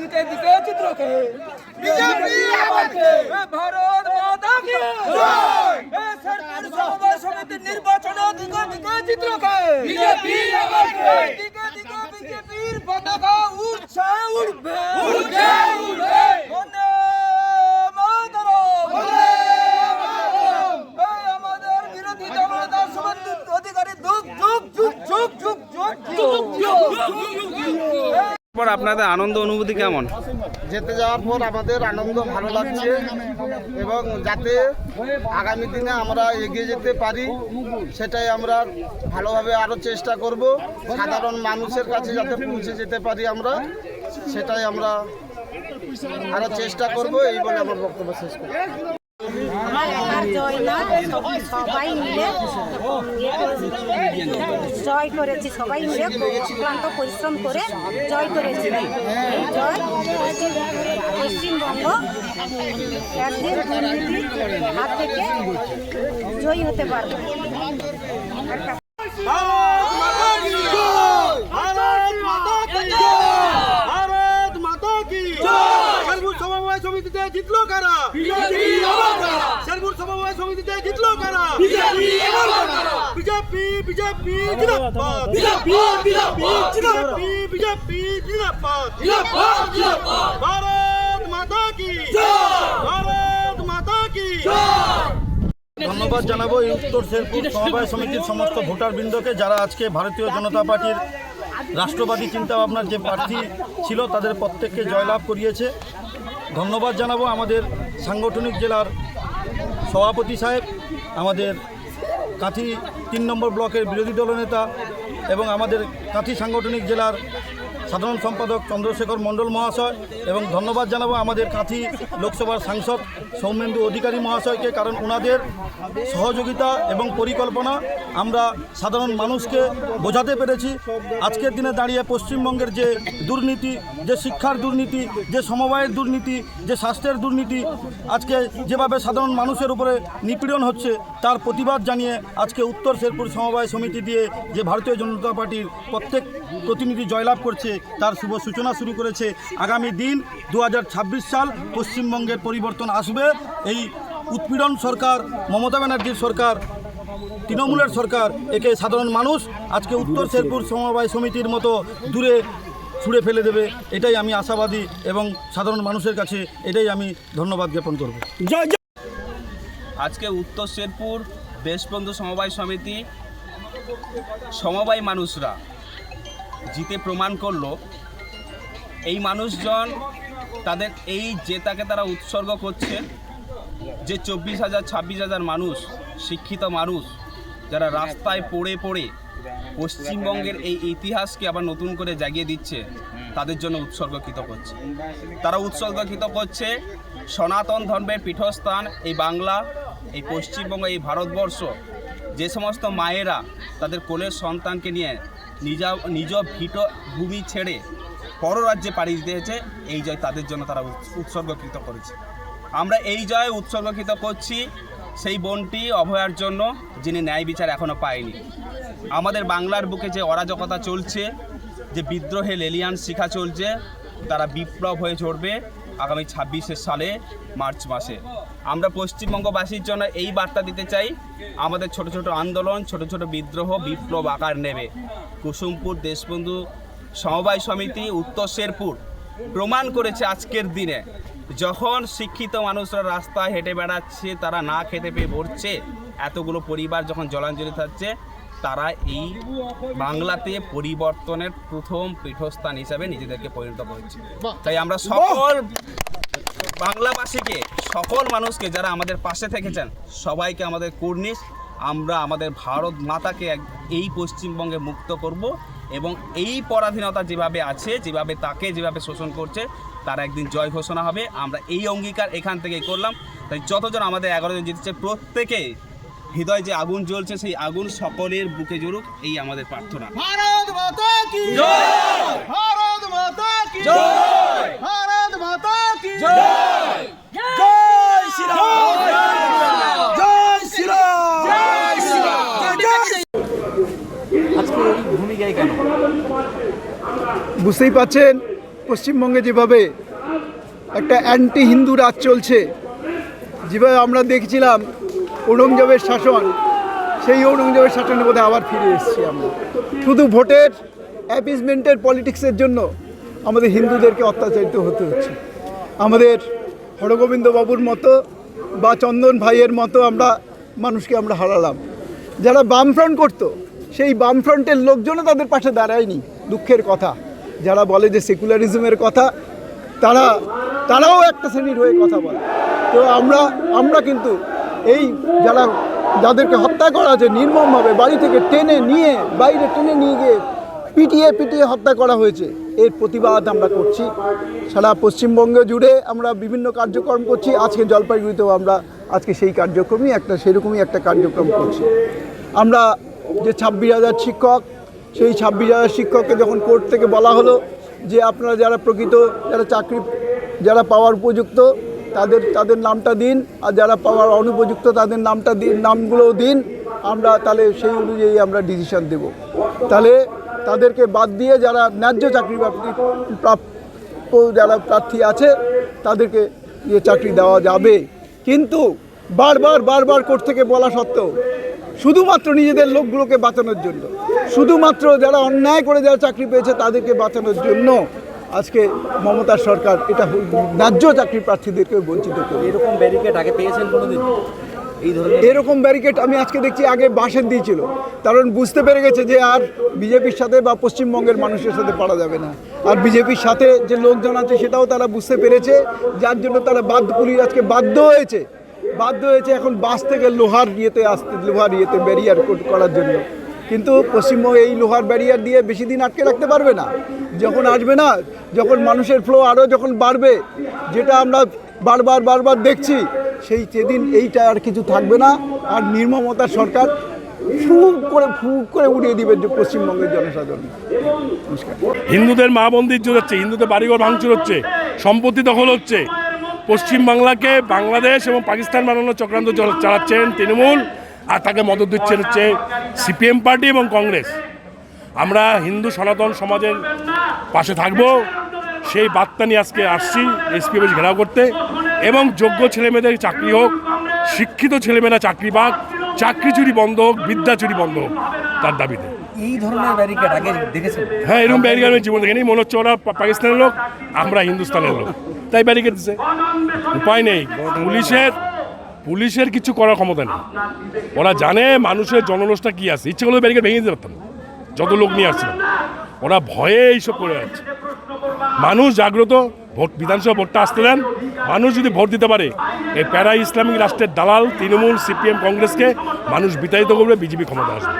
সভাপতিতে দিতে চিত্রকে বিজেপি আমাকে ভারত মাতা কি জয়! এ শেরপুর সভা সমিতির নির্বাচনে দিকে দিকে চিত্রকে বিজেপি আমাকে দিকে দিকে বিজেপির পতাকা উঠছে উঠবে উঠবে, উঠবে। বন্দে মাতরম। বন্দে মাতরম। এই আমাদের বিরোধী দলনেতা শুভেন্দু অধিকারী যুগ যুগ যুগ যুগ যুগ যুগ যুগ পর আপনাদের আনন্দ অনুভূতি কেমন? যেতে যাওয়ার পর আমাদের আনন্দ ভালো লাগছে এবং যাতে আগামী দিনে আমরা এগিয়ে যেতে পারি, সেটাই আমরা ভালোভাবে আরও চেষ্টা করব। সাধারণ মানুষের কাছে যাতে পৌঁছে যেতে পারি আমরা, সেটাই আমরা আরও চেষ্টা করব, এই বলে আমার বক্তব্য শেষ করি আমার একার জয় না সবাই মিলে জয় করেছি, সবাই মিলে অক্লান্ত পরিশ্রম করে জয় করেছি। এই জয় পশ্চিমবঙ্গ একদিন দুর্নীতির হাত থেকে জয়ী হতে পারবে। আর কা- ভারত মাতা কি জয় ভারত মাতা কি জয় ভারত মাতা কি জয় শেরপুর সমবায় সমিতিতে জিতলো কারা বিজেপি আমাকে শেরপুর সমবায় সমিতিতে জিতলো কারা বিজেপি আমাকে বিজেপি বিজেপি জিন্দাবাদ বিজেপি বিজেপি জিন্দাবাদ বিজেপি বিজেপি জিন্দাবাদ জিন্দাবাদ জিন্দাবাদ ভারত মাতা কি জয় ভারত মাতা কি ধন্যবাদ জানাব এই উত্তর শেরপুর সমবায় সমিতির সমস্ত ভোটারবৃন্দকে যারা আজকে ভারতীয় জনতা পার্টির রাষ্ট্রবাদী চিন্তাভাবনার যে প্রার্থী ছিল তাদের প্রত্যেককে জয়লাভ করিয়েছে ধন্যবাদ জানাব আমাদের সাংগঠনিক জেলার সভাপতি সাহেব আমাদের কাঁথি তিন নম্বর ব্লকের বিরোধী দলনেতা এবং আমাদের কাঁথি সাংগঠনিক জেলার সাধারণ সম্পাদক চন্দ্রশেখর মণ্ডল মহাশয় এবং ধন্যবাদ জানাব আমাদের কাঁথি লোকসভার সাংসদ সৌমেন্দু অধিকারী মহাশয়কে, কারণ ওনাদের সহযোগিতা এবং পরিকল্পনা আমরা সাধারণ মানুষকে বোঝাতে পেরেছি। আজকের দিনে দাঁড়িয়ে পশ্চিমবঙ্গের যে দুর্নীতি, যে শিক্ষার দুর্নীতি, যে সমবায়ের দুর্নীতি, যে স্বাস্থ্যের দুর্নীতি, আজকে যেভাবে সাধারণ মানুষের উপরে নিপীড়ন হচ্ছে, তার প্রতিবাদ জানিয়ে আজকে উত্তর শেরপুর সমবায় সমিতি দিয়ে যে ভারতীয় জনতা পার্টির প্রত্যেক প্রতিনিধি জয়লাভ করছে তার শুভ সূচনা শুরু করেছে। আগামী দিন দু হাজার ছাব্বিশ সাল পশ্চিমবঙ্গের পরিবর্তন আসবে। এই উৎপীড়ন সরকার মমতা ব্যানার্জির সরকার তৃণমূলের সরকার একে সাধারণ মানুষ আজকে উত্তর শেরপুর সমবায় সমিতির মতো দূরে ছুঁড়ে ফেলে দেবে। এটাই আমি আশাবাদী এবং সাধারণ মানুষের কাছে এটাই আমি ধন্যবাদ জ্ঞাপন করব। আজকে উত্তর শেরপুর দেশবন্ধু সমবায় সমিতি সমবায় মানুষরা জিতে প্রমাণ করল, এই মানুষজন তাদের এই জেতাকে তারা উৎসর্গ করছে। যে চব্বিশ হাজার, ছাব্বিশ হাজার মানুষ, শিক্ষিত মানুষ, যারা রাস্তায় পড়ে পড়ে পশ্চিমবঙ্গের এই ইতিহাসকে আবার নতুন করে জাগিয়ে দিচ্ছে, তাদের জন্য উৎসর্গকৃত করছে। তারা উৎসর্গকৃত করছে সনাতন ধর্মের পীঠস্থান, এই বাংলা, এই পশ্চিমবঙ্গ, এই ভারতবর্ষ। যে সমস্ত মায়েরা তাদের কোলের সন্তানকে নিয়ে নিজ নিজ ভিট ভূমি ছেড়ে পররাজ্যে পাড়ি দিতে হয়েছে। এই জয় তাদের জন্য তারা উৎসর্গকৃত করেছে। আমরা এই জয় উৎসর্গকৃত করছি সেই বোনটি অভয়ার জন্য, যিনি ন্যায় বিচার এখনও পায়নি। আমাদের বাংলার বুকে যে অরাজকতা চলছে, যে বিদ্রোহে লেলিয়ান শিখা চলছে, তারা বিপ্লব হয়ে ঝরবে আগামী ছাব্বিশে সালে, মার্চ মাসে। আমরা পশ্চিমবঙ্গবাসীর জন্য এই বার্তা দিতে চাই আমাদের ছোট ছোট আন্দোলন ছোট ছোট বিদ্রোহ বিপ্লব আকার নেবে। কুসুমপুর দেশবন্ধু সমবায় সমিতি উত্তর শেরপুর প্রমাণ করেছে আজকের দিনে যখন শিক্ষিত মানুষরা রাস্তায় হেঁটে বেড়াচ্ছে তারা না খেতে পেয়ে মরছে এতগুলো পরিবার যখন জলাঞ্জলি থাকছে তারা এই বাংলাতে পরিবর্তনের প্রথম পীঠস্থান হিসাবে নিজেদেরকে পরিণত করেছে। তাই আমরা সকল বাংলাভাষীকে সকল মানুষকে যারা আমাদের পাশে থেকেছেন সবাইকে আমাদের কুর্নিশ। আমরা আমাদের ভারত মাতাকে এক- এই পশ্চিমবঙ্গে মুক্ত করব এবং এই পরাধীনতা যেভাবে আছে যেভাবে তাকে যেভাবে শোষণ করছে তার একদিন জয় ঘোষণা হবে। আমরা এই অঙ্গীকার এখান থেকেই করলাম। তাই যতজন আমাদের এগারো জন জিতেছে প্রত্যেকে হৃদয় যে আগুন জ্বলছে সেই আগুন সকলের বুকে জুড়ুক এই আমাদের প্রার্থনা। ভারত মাতা কি জয়! ভারত মাতা কি জয়! বুঝতেই পাচ্ছেন, পশ্চিমবঙ্গে যেভাবে একটা অ্যান্টি হিন্দু রাজ চলছে, যেভাবে আমরা দেখছিলাম ঔরঙ্গজেবের শাসন, সেই ঔরঙ্গজেবের শাসনের মধ্যে আবার ফিরে এসেছি আমরা। শুধু ভোটের অ্যাপিসমেন্টের পলিটিক্সের জন্য আমাদের হিন্দুদেরকে অত্যাচারিত হতে হচ্ছে। আমাদের হরগোবিন্দ বাবুর মতো বা চন্দন ভাইয়ের মতো আমরা মানুষকে আমরা হারালাম। যারা বামফ্রন্ট করতো, সেই বামফ্রন্টের লোকজনও তাদের পাশে দাঁড়ায়নি দুঃখের কথা। যারা বলে যে সেকুলারিজমের কথা, তারা, তারাও একটা শ্রেণির হয়ে কথা বলে। তো আমরা আমরা কিন্তু এই যারা, যাদেরকে হত্যা করা হয়েছে নির্মমভাবে বাড়ি থেকে টেনে নিয়ে, বাইরে টেনে নিয়ে গিয়ে পিটিয়ে পিটিয়ে হত্যা করা হয়েছে। এর প্রতিবাদ আমরা করছি। সারা পশ্চিমবঙ্গ জুড়ে আমরা বিভিন্ন কার্যক্রম করছি। আজকে জলপাইগুড়িতেও আমরা আজকে সেই কার্যক্রমই একটা, সেরকমই একটা কার্যক্রম করছি। আমরা যে ছাব্বিশ হাজার শিক্ষক, সেই ছাব্বিশ হাজার শিক্ষককে যখন কোর্ট থেকে বলা হলো যে আপনারা যারা প্রকৃত, যারা চাকরি, যারা পাওয়ার উপযুক্ত, তাদের তাদের নামটা দিন, আর যারা পাওয়ার অনুপযুক্ত, তাদের নামটা দিন, নামগুলোও দিন, আমরা তাহলে সেই অনুযায়ী আমরা ডিসিশন দেব। তাহলে তাদেরকে বাদ দিয়ে যারা ন্যায্য চাকরি প্রাপ্য যারা প্রার্থী আছে, তাদেরকে ইয়ে চাকরি দেওয়া যাবে। কিন্তু বারবার বারবার কোর্ট থেকে বলা সত্ত্বেও শুধুমাত্র নিজেদের লোকগুলোকে বাঁচানোর জন্য, শুধুমাত্র যারা অন্যায় করে যারা চাকরি পেয়েছে তাদেরকে বাঁচানোর জন্য আজকে মমতার সরকার এটা ন্যায্য চাকরি প্রার্থীদেরকে বঞ্চিত করে এরকম ব্যারিকেড আগে পেয়েছেন কোনোদিন? এরকম ব্যারিকেড আমি আজকে দেখছি, আগে বাঁশের দিয়েছিল কারণ বুঝতে পেরে গেছে যে আর বিজেপির সাথে বা পশ্চিমবঙ্গের মানুষের সাথে পারা যাবে না। আর বিজেপির সাথে যে লোকজন আছে সেটাও তারা বুঝতে পেরেছে, যার জন্য তারা বাধ্য পুলিশ আজকে বাধ্য হয়েছে। বাধ্য হয়েছে এখন বাস থেকে লোহার ইয়েতে আসতে, লোহার ইয়েতে ব্যারিয়ার করার জন্য। কিন্তু পশ্চিমবঙ্গ এই লোহার ব্যারিয়ার দিয়ে বেশি দিন আটকে রাখতে পারবে না। যখন আসবে না, যখন মানুষের ফ্লো আরও যখন বাড়বে, যেটা আমরা বারবার বারবার দেখছি সেই সেদিন এইটা আর কিছু থাকবে না, আর নির্মমতার সরকার ফুক করে ফুক করে উড়িয়ে দিবে যে পশ্চিমবঙ্গের জনসাধারণ। হিন্দুদের মা মন্দির হচ্ছে হিন্দুদের বাড়িঘর ভাঙচুর হচ্ছে, সম্পত্তি দখল হচ্ছে। পশ্চিমবাংলাকে বাংলাদেশ এবং পাকিস্তান বানানোর চক্রান্ত চালাচ্ছেন তৃণমূল, আর তাকে মদত দিচ্ছেন হচ্ছে সিপিএম পার্টি এবং কংগ্রেস। আমরা হিন্দু সনাতন সমাজের পাশে থাকব, সেই বার্তা নিয়ে আজকে আসছি, এসপি ঘেরাও করতে। এবং যোগ্য ছেলেমেয়েদের চাকরি হোক শিক্ষিত ছেলেমেয়েরা চাকরি পাক চাকরি চুরি বন্ধ হোক বিদ্যা চুরি বন্ধ হোক তার দাবিতে। এই ধরনের ব্যারিকেড আগে দেখেছেন? হ্যাঁ এরকম ব্যারিকেড আমি জীবন দেখিনি। মনে হচ্ছে ওরা পাকিস্তানের লোক আমরা হিন্দুস্তানের লোক। তাই ব্যারিকেড দিচ্ছে উপায় নেই। পুলিশের পুলিশের কিছু করার ক্ষমতা নেই। ওরা জানে মানুষের জনরোষটা কি আছে। ইচ্ছে করলে ব্যারিকেড ভেঙে দিতে পারতাম। যত লোক নিয়ে আসছিল ওরা ভয়ে এইসব করে যাচ্ছে। মানুষ জাগ্রত ভোট, বিধানসভা ভোটটা আসতে দেন। মানুষ যদি ভোট দিতে পারে, এই প্যারা ইসলামিক রাষ্ট্রের দালাল, তৃণমূল, সিপিএম, কংগ্রেসকে মানুষ বিতাড়িত করবে, বিজেপি ক্ষমতা আসবে।